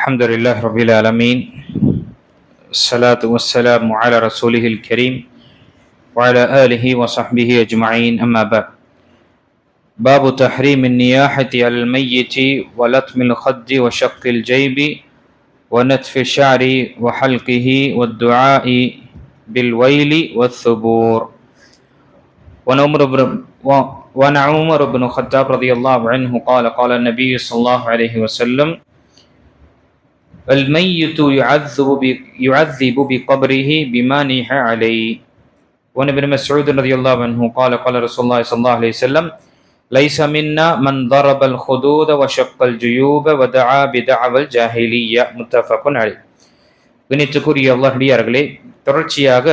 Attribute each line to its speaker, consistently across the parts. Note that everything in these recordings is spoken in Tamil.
Speaker 1: الحمد لله رب العالمين الصلاة والسلام على رسوله الكريم وعلى آله وصحبه أجمعين أما بعد باب تحريم النياحة على الميت ولطم الخد وشق الجيب ونتف الشعر وحلقه والدعاء بالويل والثبور وعن عمر بن وعن عمر بن الخطاب رضي الله عنه قال قال النبي صلى الله عليه وسلم الميت يعذب ب- يعذب بقبره بما نيح عليه وعن ابن مسعود رضي الله عنه قال قال رسول الله صلى الله عليه وسلم ليس منا من ضرب الخدود وشق الجيوب ودعا بدعوى الجاهلية متفق عليه கணித்துக்குரிய அல்லாஹடியார்களே தொடர்ச்சியாக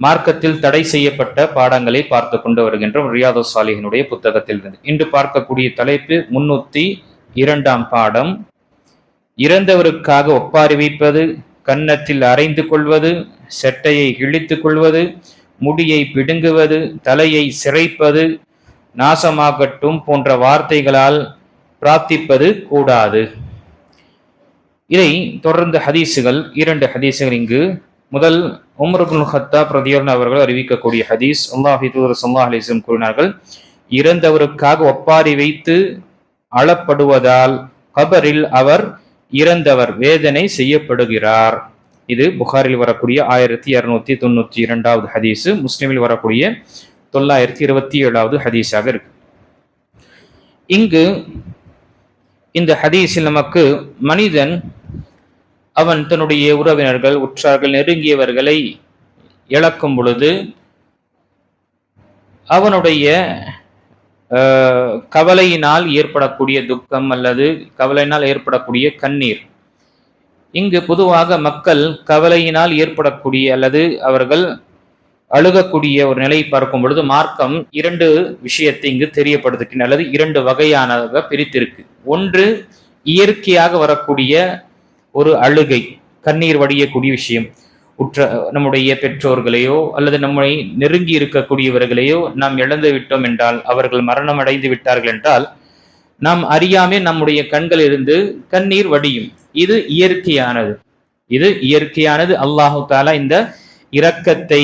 Speaker 1: மார்க்கத்தில் தடை செய்யப்பட்ட பாடங்களை பார்த்து கொண்டு வருகின்றோம் ரியாது சாலிஹினுடைய புத்தகத்தில் இருந்து இன்று பார்க்கக்கூடிய தலைப்பு முன்னூத்தி இரண்டாம் பாடம் இறந்தவருக்காக ஒப்பாரி வைப்பது கன்னத்தில் அரைந்து கொள்வது செட்டையை கிழித்துக் கொள்வது முடியை பிடுங்குவது தலையை சிறைப்பது நாசமாகட்டும் போன்ற வார்த்தைகளால் பிரார்த்திப்பது கூடாது. இதை தொடர்ந்து ஹதீஸுகள் இரண்டு ஹதீஸுகள் இங்கு. முதல் உமர்புல் ஹத்தா ரதியோன் அவர்கள் அறிவிக்கக்கூடிய ஹதீஸ் அல்லாஹி தூதர் சல்லாஹ் அலிஸ்லம் கூறினார்கள் இறந்தவருக்காக ஒப்பாரி வைத்து அளப்படுவதால் கபரில் அவர் இறந்தவர் வேதனை செய்யப்படுகிறார். இது புகாரில் வரக்கூடிய ஆயிரத்தி இரநூத்தி தொண்ணூத்தி இரண்டாவது ஹதீஸ் முஸ்லிமில் வரக்கூடிய தொள்ளாயிரத்தி இருபத்தி ஏழாவது ஹதீஸாக இருக்கு. இங்கு இந்த ஹதீஸில் நமக்கு மனிதன் அவன் தன்னுடைய உறவினர்கள் உற்றார்கள் நெருங்கியவர்களை இழக்கும் பொழுது அவனுடைய கவலையினால் ஏற்படக்கூடிய துக்கம் அல்லது கவலையினால் ஏற்படக்கூடிய கண்ணீர். இங்கு பொதுவாக மக்கள் கவலையினால் ஏற்படக்கூடிய அல்லது அவர்கள் அழுகக்கூடிய ஒரு நிலையை பார்க்கும் பொழுது மார்க்கம் இரண்டு விஷயத்தை இங்கு தெரியப்படுத்துகின்ற அல்லது இரண்டு வகையானதாக பிரித்திருக்கு. ஒன்று இயற்கையாக வரக்கூடிய ஒரு அழுகை கண்ணீர் வடியக்கூடிய விஷயம். உற்ற நம்முடைய பெற்றோர்களையோ அல்லது நம்மை நெருங்கி இருக்கக்கூடியவர்களையோ நாம் இழந்து விட்டோம் என்றால் அவர்கள் மரணம் அடைந்து விட்டார்கள் என்றால் நாம் அறியாமே நம்முடைய கண்களிலிருந்து கண்ணீர் வடியும். இது இயற்கையானது. இது இயற்கையானது. அல்லாஹு தாலா இந்த இரக்கத்தை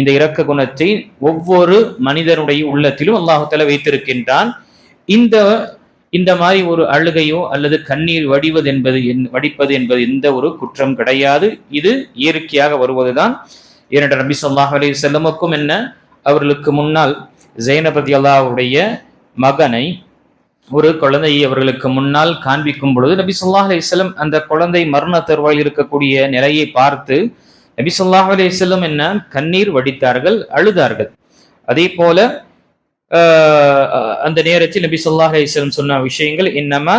Speaker 1: இந்த இரக்க குணத்தை ஒவ்வொரு மனிதனுடைய உள்ளத்திலும் அல்லாஹு தாலா வைத்திருக்கின்றான். இந்த இந்த மாதிரி ஒரு அழுகையோ அல்லது கண்ணீர் வடிவது என்பது என்- வடிப்பது என்பது எந்த ஒரு குற்றம் கிடையாது. இது இயற்கையாக வருவதுதான். இரண்டு நபி சொல்லாஹ் அலி செல்லமுக்கும் என்ன? அவர்களுக்கு முன்னால் ஜெயனபதி அல்லாவுடைய மகனை ஒரு குழந்தையை அவர்களுக்கு முன்னால் காண்பிக்கும் பொழுது நபி சொல்லாஹ் அலிஸ்லம் அந்த குழந்தை மரண தருவாயில் இருக்கக்கூடிய நிலையை பார்த்து நபி சொல்லாஹ் அலிஸ்லம் என்ன? கண்ணீர் வடித்தார்கள் அழுதார்கள். அதே போல அந்த நேரத்தில் நபி சொல்லாஹ் அலிஸ்லம் சொன்ன விஷயங்கள் என்னமா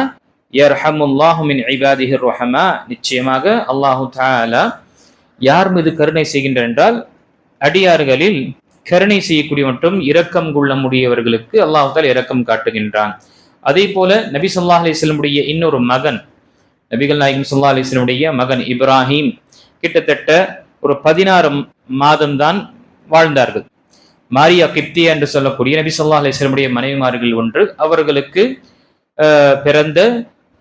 Speaker 1: யர்ஹமுல்லாஹுமின் மின் இபாதிஹிர் ரஹமா நிச்சயமாக அல்லாஹு தாலா யார் மீது கருணை செய்கின்ற என்றால் அடியார்களில் கருணை செய்யக்கூடிய மற்றும் இரக்கம் கொள்ள முடியவர்களுக்கு அல்லாஹு தாலா இரக்கம் காட்டுகின்றான். அதே போல நபி ஸல்லல்லாஹு அலிஸ்லமுடைய இன்னொரு மகன் நபிகள் நாயகம் சொல்லா அலிஸ்லமுடைய மகன் இப்ராஹிம் கிட்டத்தட்ட ஒரு பதினாறு மாதம்தான் வாழ்ந்தார்கள். மாரியா கிப்தியா என்று சொல்லக்கூடிய நபி சொல்லா அலிஸ்லமுடைய மனைவிமார்கள் ஒன்று. அவர்களுக்கு பிறந்த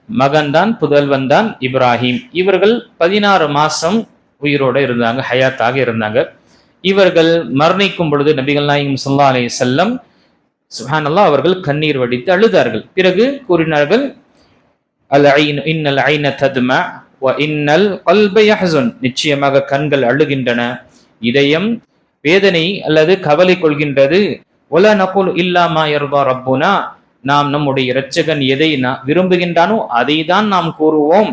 Speaker 1: மகன்தான் புதல்வன் தான் இப்ராஹிம். இவர்கள் பதினாறு மாசம் உயிரோடு இருந்தாங்க ஹயாத்தாக இருந்தாங்க. இவர்கள் மரணிக்கும் பொழுது நபிகள் நாயகம் சொல்லா அலி செல்லம் சுஹானல்லா அவர்கள் கண்ணீர் வடித்து அழுதார்கள். பிறகு கூறினார்கள் அல் ஐன் இன்னல் ஐன தத்மா இன்னல் கல்ப நிச்சயமாக கண்கள் அழுகின்றன. இதயம் வேதனை அல்லது கவலை கொள்கின்றது. ஒல நகுல் இல்லாமா யர்தா ரப்புனா. நாம் நம்முடைய இரட்சகன் எதை விரும்புகின்றானோ அதை தான் நாம் கூறுவோம்.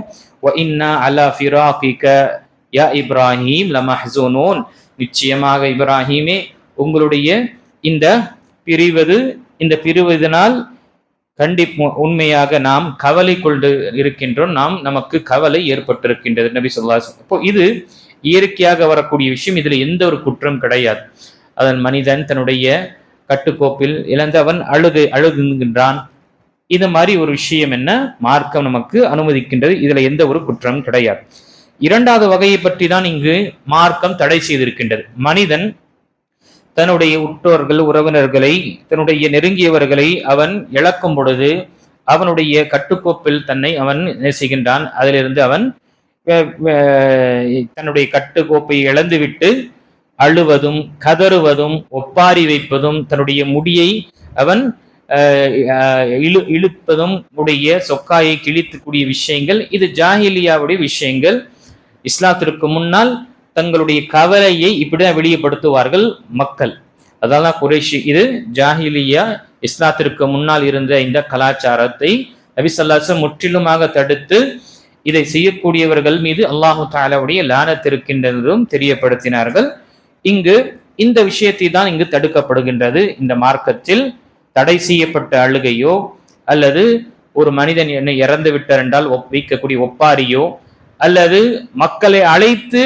Speaker 1: யா இப்ராஹிம் லமஹ்சூனூன். நிச்சயமாக இப்ராஹிமே உங்களுடைய இந்த பிரிவது இந்த பிரிவதனால் கண்டிப்பா உண்மையாக நாம் கவலை கொண்டு இருக்கின்றோம். நாம் நமக்கு கவலை ஏற்பட்டிருக்கின்றது. நபி சொல்லா இப்போ இது இயற்கையாக வரக்கூடிய விஷயம் இதுல எந்த ஒரு குற்றம் கிடையாது. அதன் மனிதன் தன்னுடைய கட்டுக்கோப்பில் இழந்தவன் அழுகு அழுகுகின்றான் இது மாதிரி ஒரு விஷயம் என்ன? மார்க்கம் நமக்கு அனுமதிக்கின்றது. இதுல எந்த ஒரு குற்றம் கிடையாது. இரண்டாவது வகையை பற்றி தான் இங்கு மார்க்கம் தடை செய்திருக்கின்றது. மனிதன் தன்னுடைய உற்றோர்கள் உறவினர்களை தன்னுடைய நெருங்கியவர்களை அவன் இழக்கும் பொழுது அவனுடைய கட்டுக்கோப்பில் தன்னை அவன் நேசிக்கின்றான். அதிலிருந்து அவன் தன்னுடைய கட்டுக்கோப்பை இழந்துவிட்டு அழுவதும் கதறுவதும் ஒப்பாரி வைப்பதும் தன்னுடைய முடியை அவன் இழு இழுப்பதும் உடைய சொக்காயை கிழித்துக்கூடிய விஷயங்கள் இது ஜாஹிலியாவுடைய விஷயங்கள். இஸ்லாத்திற்கு முன்னால் தங்களுடைய கவலையை இப்படிதான் வெளியப்படுத்துவார்கள் மக்கள். அதெல்லாம் குறைஷி இது ஜாஹிலியா இஸ்லாத்திற்கு முன்னால் இருந்த இந்த கலாச்சாரத்தை நபிசல்லாசம் முற்றிலுமாக தடுத்து இதை செய்யக்கூடியவர்கள் மீது அல்லாஹு தாலாவுடைய லானத் இருக்கின்றதும் தெரியப்படுத்தினார்கள். இங்கு இந்த விஷயத்தை தான் இங்கு தடுக்கப்படுகின்றது. இந்த மார்க்கத்தில் தடை செய்யப்பட்ட அழுகையோ அல்லது ஒரு மனிதன் என்ன இறந்து விட்டார் என்றால் ஒப்- வைக்கக்கூடிய ஒப்பாரியோ அல்லது மக்களை அழைத்து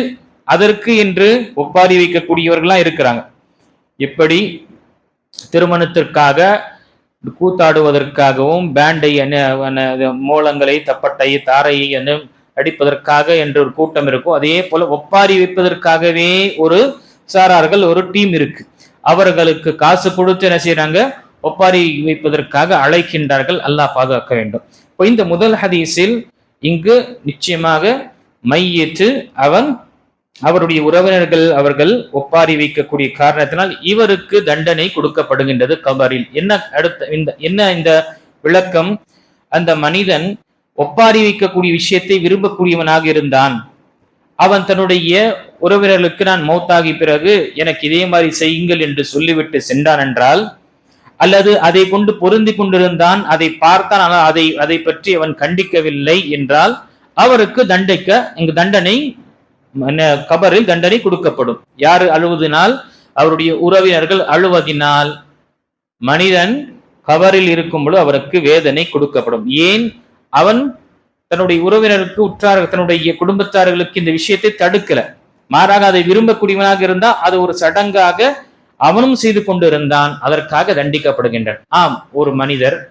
Speaker 1: அதற்கு என்று ஒப்பாரி வைக்கக்கூடியவர்களாம் இருக்கிறாங்க. எப்படி? திருமணத்திற்காக கூத்தாடுவதற்காகவும் பேண்டை என்ன மோளங்களை தப்பட்டை தாரையை என்ன அடிப்பதற்காக என்று ஒரு கூட்டம் இருக்கும். அதே போல ஒப்பாரி வைப்பதற்காகவே ஒரு சாரார்கள் ஒரு டீம் இருக்கு. அவர்களுக்கு காசு கொடுத்து என்ன செய்யறாங்க ஒப்பாரி வைப்பதற்காக அழைக்கின்றார்கள். அல்லாஹ் பாதுகாக்க வேண்டும். இப்போ இந்த முதல் ஹதீஸில் இங்கு நிச்சயமாக மையிட்டு அவன் அவருடைய உறவினர்கள் அவர்கள் ஒப்பாரி வைக்கக்கூடிய காரணத்தினால் இவருக்கு தண்டனை கொடுக்கப்படுகின்றது கபரில். என்ன அடுத்த இந்த என்ன இந்த விளக்கம்? அந்த மனிதன் ஒப்பாரி வைக்கக்கூடிய விஷயத்தை விரும்பக்கூடியவனாக இருந்தான். அவன் தன்னுடைய உறவினர்களுக்கு நான் மௌத்தாகி பிறகு எனக்கு இதே மாதிரி செய்யுங்கள் என்று சொல்லிவிட்டு சென்றான் என்றால் அல்லது அதை கொண்டு பொருந்தி கொண்டிருந்தான் அதை பார்த்தான் ஆனால் அதை அதை பற்றி அவன் கண்டிக்கவில்லை என்றால் அவருக்கு தண்டிக்க இங்கு தண்டனை கபரில் தண்டனை கொடுக்கப்படும். யார் அழுவதினால்? அவருடைய உறவினர்கள் அழுவதினால். மனிதன் கபரில் இருக்கும் பொழுது அவருக்கு வேதனை கொடுக்கப்படும். ஏன்? அவன் தன்னுடைய உறவினருக்கு உற்றார் தன்னுடைய குடும்பத்தார்களுக்கு இந்த விஷயத்தை தடுக்கல. மாறாக அதை விரும்பக்கூடியவனாக இருந்தா அது ஒரு சடங்காக அவனும் செய்து கொண்டிருந்தான். அதற்காக தண்டிக்கப்படுகின்றான். ஆம் ஒரு மனிதர்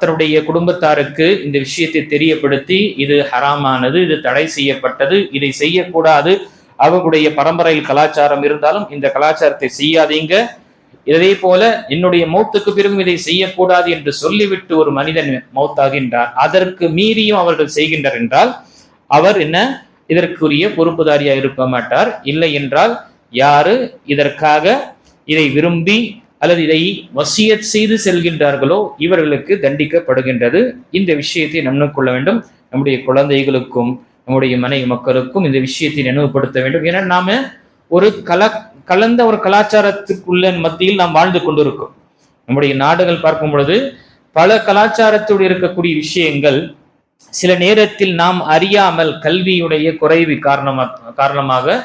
Speaker 1: தன்னுடைய குடும்பத்தாருக்கு இந்த விஷயத்தை தெரியப்படுத்தி இது ஹராமானது இது தடை செய்யப்பட்டது இதை செய்யக்கூடாது. அவங்களுடைய பரம்பரையில் கலாச்சாரம் இருந்தாலும் இந்த கலாச்சாரத்தை செய்யாதீங்க. இதே போல என்னுடைய மௌத்துக்கு பிறகும் இதை செய்யக்கூடாது என்று சொல்லிவிட்டு ஒரு மனிதன் மௌத்தாகின்றார். அதற்கு மீறியும் அவர்கள் செய்கின்றனர் என்றால் அவர் என்ன? இதற்குரிய பொறுப்புதாரியாக இருக்க மாட்டார். இல்லை என்றால் யாரு இதற்காக இதை விரும்பி அல்லது இதை வசியத் செய்து செல்கின்றார்களோ இவர்களுக்கு தண்டிக்கப்படுகின்றது. இந்த விஷயத்தை நம்ம கொள்ள வேண்டும். நம்முடைய குழந்தைகளுக்கும் நம்முடைய மனைவி மக்களுக்கும் இந்த விஷயத்தை நினைவுபடுத்த வேண்டும். ஏன்னா நாம ஒரு கல கலந்த ஒரு கலாச்சாரத்துக்குள்ள மத்தியில் நாம் வாழ்ந்து கொண்டிருக்கோம் நம்முடைய நாடுகள் பார்க்கும் பொழுது பல கலாச்சாரத்தோடு இருக்கக்கூடிய விஷயங்கள் சில நேரத்தில் நாம் அறியாமல் கல்வியுடைய குறைவு காரணமா காரணமாக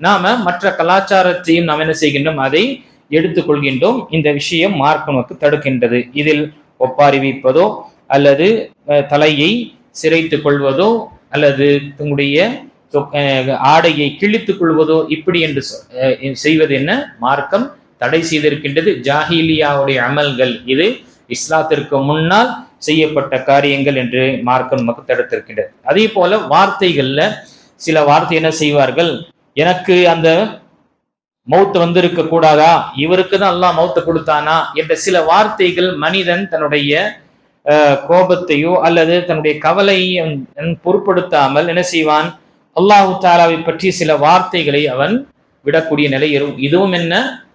Speaker 1: நாம மற்ற கலாச்சாரத்தையும் நாம் என்ன செய்கின்றோம் அதை எடுத்துக்கொள்கின்றோம். இந்த விஷயம் மார்க் தடுக்கின்றது. இதில் ஒப்பாரி வைப்பதோ அல்லது தலையை சிரைத்துக் கொள்வதோ அல்லது தங்களுடைய ஆடையை கிழித்துக் கொள்வதோ இப்படி என்று சொ- செய்வது என்ன? மார்க்கம் தடை செய்திருக்கின்றது. ஜாஹிலியாவுடைய அமல்கள் இது இஸ்லாத்திற்கு முன்னால் செய்யப்பட்ட காரியங்கள் என்று மார்க்கம் நமக்கு தடுத்திருக்கின்றது. அதே போல வார்த்தைகள்ல சில வார்த்தை என்ன செய்வார்கள்? எனக்கு அந்த மௌத்து வந்திருக்க கூடாதா? இவருக்கு தான் அல்லாஹ் மௌத்தை கொடுத்தானா? என்ற சில வார்த்தைகள் மனிதன் தன்னுடைய கோபத்தையோ அல்லது தன்னுடைய கவலையையும் பொருட்படுத்தாமல் என்ன செய்வான்? அல்லாஹு தாலாவை பற்றி சில வார்த்தைகளை அவன் விடக்கூடிய நிலை இரு- இதுவும் என்ன?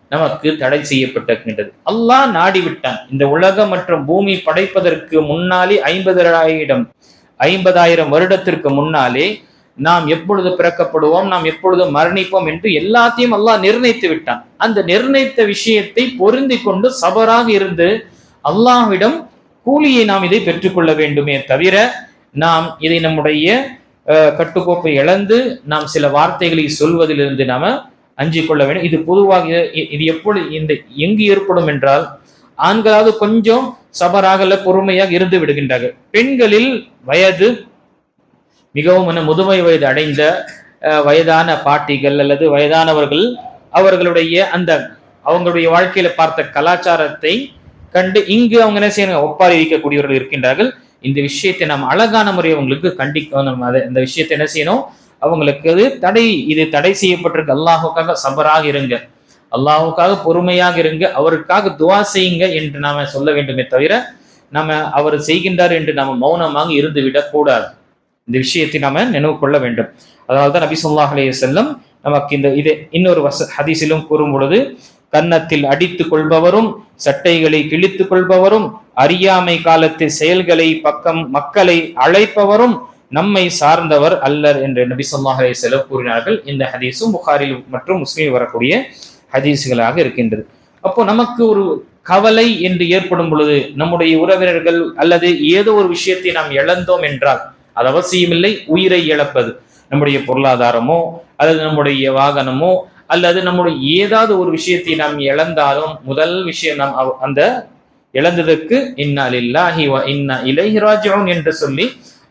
Speaker 1: நமக்கு தடை செய்யப்பட்டிருக்கின்றது. அல்லாஹ் நாடி விட்டான் இந்த உலகம் மற்றும் பூமி படைப்பதற்கு முன்னாலே ஐம்பதாயிரம் ஐம்பதாயிரம் வருடத்திற்கு முன்னாலே நாம் எப்பொழுது பிறக்கப்படுவோம் நாம் எப்பொழுது மரணிப்போம் என்று எல்லாத்தையும் அல்லாஹ் நிர்ணயித்து விட்டான். அந்த நிர்ணயித்த விஷயத்தை பொருந்தி கொண்டு சபராக இருந்து அல்லாஹ்விடம் கூலியை நாம் இதை பெற்றுக்கொள்ள வேண்டுமே தவிர நாம் இதை நம்முடைய கட்டுக்கோப்பை இழந்து நாம் சில வார்த்தைகளை சொல்வதிலிருந்து நாம அஞ்சிக் கொள்ள வேண்டும். இது பொதுவாக இது எப்பொழுது இந்த எங்கு ஏற்படும் என்றால் ஆண்களாவது கொஞ்சம் சபராகல பொறுமையாக இருந்து விடுகின்றார்கள். பெண்களில் வயது மிகவும் என்ன முதுமை வயது அடைந்த வயதான பாட்டிகள் அல்லது வயதானவர்கள் அவர்களுடைய அந்த அவங்களுடைய வாழ்க்கையில பார்த்த கலாச்சாரத்தை கண்டு இங்கு அவங்க என்ன செய்யணும் ஒப்பாரி வைக்கக்கூடியவர்கள் இருக்கின்றார்கள். இந்த விஷயத்தை நாம் அழகான முறை அவங்களுக்கு கண்டிக்கணும் அதை இந்த விஷயத்தை என்ன செய்யணும்? அவங்களுக்கு அது தடை இது தடை செய்யப்பட்டிருக்கு. அல்லாஹுக்காக சபராக இருங்க. அல்லாஹுக்காக பொறுமையாக இருங்க. அவருக்காக துவா செய்யுங்க என்று நாம சொல்ல வேண்டுமே தவிர நம்ம அவர் செய்கின்றார் என்று நாம மௌனமாக இருந்து விடக்கூடாது இந்த விஷயத்தை நாம நினைவு கொள்ள வேண்டும். அதனால தான் நபி சொல்லாஹ் அலைஹி செல்லம் நமக்கு இந்த இது இன்னொரு வச ஹதீஸிலும் கூறும் பொழுது கன்னத்தில் அடித்துக் கொள்பவரும் சட்டைகளை கிழித்துக் கொள்பவரும் அறியாமை காலத்து செயல்களை பக்கம் மக்களை அழைப்பவரும் நம்மை சார்ந்தவர் அல்லர் என்று நபி சொல்லாஹ் அலைஹி செல்லம் கூறினார்கள். இந்த ஹதீஸும் புகாரில் மற்றும் முஸ்லீம் வரக்கூடிய ஹதீஸுகளாக இருக்கின்றது. அப்போ நமக்கு ஒரு கவலை என்று ஏற்படும் பொழுது நம்முடைய உறவினர்கள் அல்லது ஏதோ ஒரு விஷயத்தை நாம் இழந்தோம் என்றால் அது அவசியமில்லை. உயிரை இழப்பது நம்முடைய பொருளாதாரமோ அல்லது நம்முடைய வாகனமோ அல்லது நம்முடைய ஏதாவது ஒரு விஷயத்தை நாம் இழந்தாலும் முதல் விஷயம் நாம் அந்த இழந்ததற்கு இன்னா இல்லாஹி இன்ன இன்னா என்று சொல்லி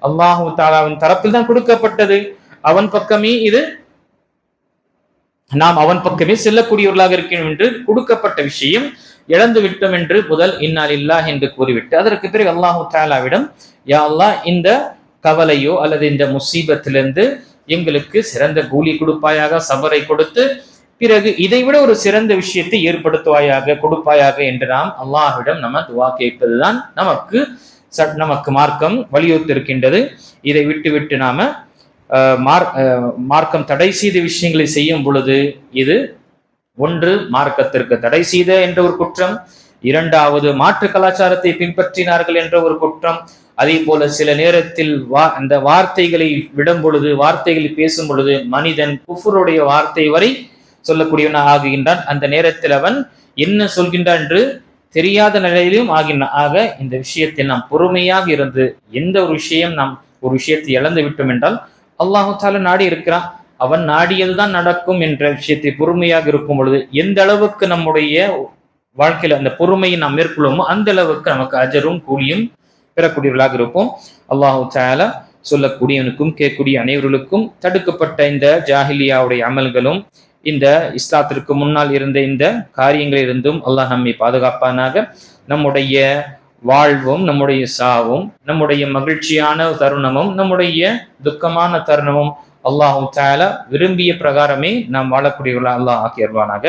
Speaker 1: அல்லாஹு தாலாவின் தரப்பில் தான் கொடுக்கப்பட்டது. அவன் பக்கமே இது நாம் அவன் பக்கமே செல்லக்கூடியவர்களாக இருக்கிறோம் என்று கொடுக்கப்பட்ட விஷயம். இழந்து விட்டோம் என்று முதல் இன்னால் இல்லாஹ் என்று கூறிவிட்டு அதற்கு பிறகு அல்லாஹு தாலாவிடம் யா அல்லாஹ் இந்த கவலையோ அல்லது இந்த முசீபத்திலிருந்து எங்களுக்கு சிறந்த கூலி கொடுப்பாயாக சபரை கொடுத்து பிறகு இதைவிட ஒரு சிறந்த விஷயத்தை ஏற்படுத்துவாயாக கொடுப்பாயாக என்று நாம் அல்லாஹ்விடம் நம்ம துவா கேட்பதுதான் நமக்கு நமக்கு மார்க்கம் வலியுறுத்திருக்கின்றது. இதை விட்டு விட்டு நாம மார்க்கம் தடை செய்த விஷயங்களை செய்யும் பொழுது இது ஒன்று மார்க்கத்திற்கு தடை செய்த என்ற ஒரு குற்றம் இரண்டாவது மாற்று கலாச்சாரத்தை பின்பற்றினார்கள் என்ற ஒரு குற்றம் அதே போல சில நேரத்தில் வா அந்த வார்த்தைகளை விடும் பொழுது வார்த்தைகளை பேசும் பொழுது மனிதன் குஃபருடைய வார்த்தை வரை சொல்லக்கூடியவன் ஆகுகின்றான். அந்த நேரத்தில் அவன் என்ன சொல்கின்றான் என்று தெரியாத நிலையிலும் ஆகின ஆக இந்த விஷயத்தில் நாம் பொறுமையாக இருந்து எந்த ஒரு விஷயம் நாம் ஒரு விஷயத்தை இழந்து விட்டோம் என்றால் அல்லாஹு நாடி இருக்கிறான். அவன் நாடியதுதான் நடக்கும் என்ற விஷயத்தை பொறுமையாக இருக்கும் பொழுது எந்த அளவுக்கு நம்முடைய வாழ்க்கையில அந்த பொறுமையை நாம் மேற்கொள்ளுமோ அந்த அளவுக்கு நமக்கு அஜரும் கூலியும் பெறக்கூடியவர்களாக இருப்போம். அல்லாஹு சாலா சொல்லக்கூடியவனுக்கும் கேட்கக்கூடிய அனைவர்களுக்கும் தடுக்கப்பட்ட இந்த ஜாஹிலியாவுடைய அமல்களும் இந்த இஸ்லாத்திற்கு முன்னால் இருந்த இந்த காரியங்களிலிருந்தும் அல்லாஹ் நம்மை பாதுகாப்பானாக. நம்முடைய வாழ்வும் நம்முடைய சாவும் நம்முடைய மகிழ்ச்சியான தருணமும் நம்முடைய துக்கமான தருணமும் அல்லாஹு தாலா விரும்பிய பிரகாரமே நாம் வாழக்கூடியவர்களா அல்லாஹ் ஆக்கியர்வானாக